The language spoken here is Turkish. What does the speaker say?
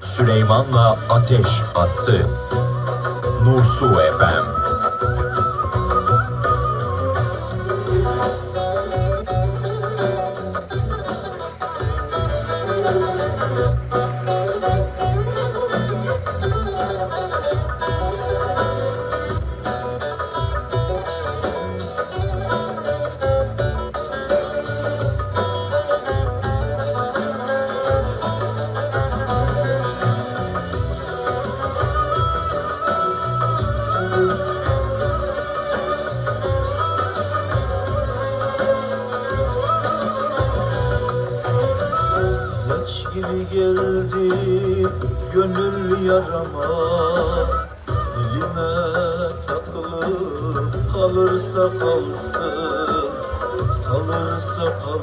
Süleyman'la ateş attı. Nursu FM. Yaş gibi geldi gönül yarama. Dilime takılıp kalırsa kalsın Kalırsa kalsın